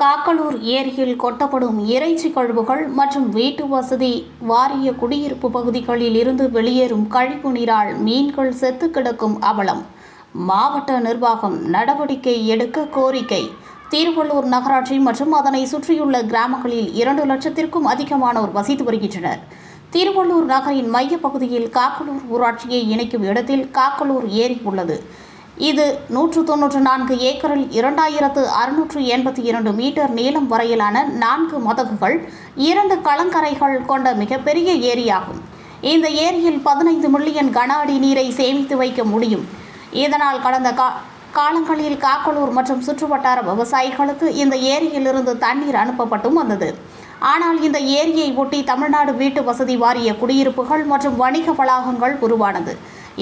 காக்கலூர் ஏரியில் கொட்டப்படும் இறைச்சி கழிவுகள் மற்றும் வீட்டு வசதி வாரிய குடியிருப்பு பகுதிகளில் இருந்து வெளியேறும் கழிவு நீரால் மீன்கள் செத்து கிடக்கும் அவலம். மாவட்ட நிர்வாகம் நடவடிக்கை எடுக்க கோரிக்கை. திருவள்ளூர் நகராட்சி மற்றும் அதனை சுற்றியுள்ள கிராமங்களில் இரண்டு லட்சத்திற்கும் அதிகமானோர் வசித்து வருகின்றனர். திருவள்ளூர் நகரின் மையப்பகுதியில் காக்கலூர் ஊராட்சியை இணைக்கும் இடத்தில் காக்கலூர் ஏரி உள்ளது. இது நூற்று தொன்னூற்று நான்கு ஏக்கரில் இரண்டாயிரத்து அறுநூற்று எண்பத்தி இரண்டு மீட்டர் நீளம் வரையிலான நான்கு மதகுகள் இரண்டு கலங்கரைகள் கொண்ட மிகப்பெரிய ஏரியாகும். இந்த ஏரியில் பதினைந்து மில்லியன் கன அடி நீரை சேமித்து வைக்க முடியும். இதனால் கடந்த கா காலங்களில் காக்கலூர் மற்றும் சுற்றுவட்டார விவசாயிகளுக்கு இந்த ஏரியிலிருந்து தண்ணீர் அனுப்பப்பட்டும் வந்தது. ஆனால் இந்த ஏரியை ஒட்டி தமிழ்நாடு வீட்டு வசதி வாரிய குடியிருப்புகள் மற்றும் வணிக வளாகங்கள் உருவானது.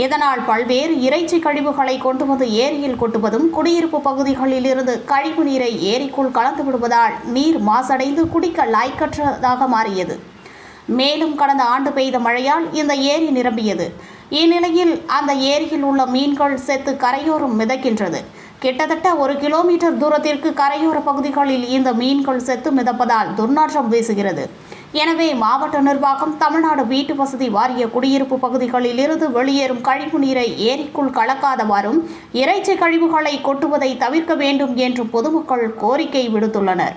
இதனால் பல்வேறு இறைச்சி கழிவுகளை கொண்டு வந்து ஏரியில் கொட்டுவதும் குடியிருப்பு பகுதிகளில் இருந்து கழிவு நீரை ஏரிக்குள் கலந்து விடுவதால் நீர் மாசடைந்து குடிக்க லாய்க்கற்றதாக மாறியது. மேலும் கடந்த ஆண்டு பெய்த மழையால் இந்த ஏரி நிரம்பியது. இந்நிலையில் அந்த ஏரியில் உள்ள மீன்கள் செத்து கரையோரம் மிதக்கின்றது. கிட்டத்தட்ட ஒரு கிலோமீட்டர் தூரத்திற்கு கரையோர பகுதிகளில் இந்த மீன்கள் செத்து மிதப்பதால் துர்நாற்றம் வீசுகிறது. எனவே மாவட்ட நிர்வாகம் தமிழ்நாடு வீட்டு வசதி வாரிய குடியிருப்பு பகுதிகளில் இருந்து வெளியேறும் கழிவு நீரை ஏரிக்குள் கலக்காதவாறும் இறைச்சி கழிவுகளை கொட்டுவதை தவிர்க்க வேண்டும் என்று பொதுமக்கள் கோரிக்கை விடுத்துள்ளனர்.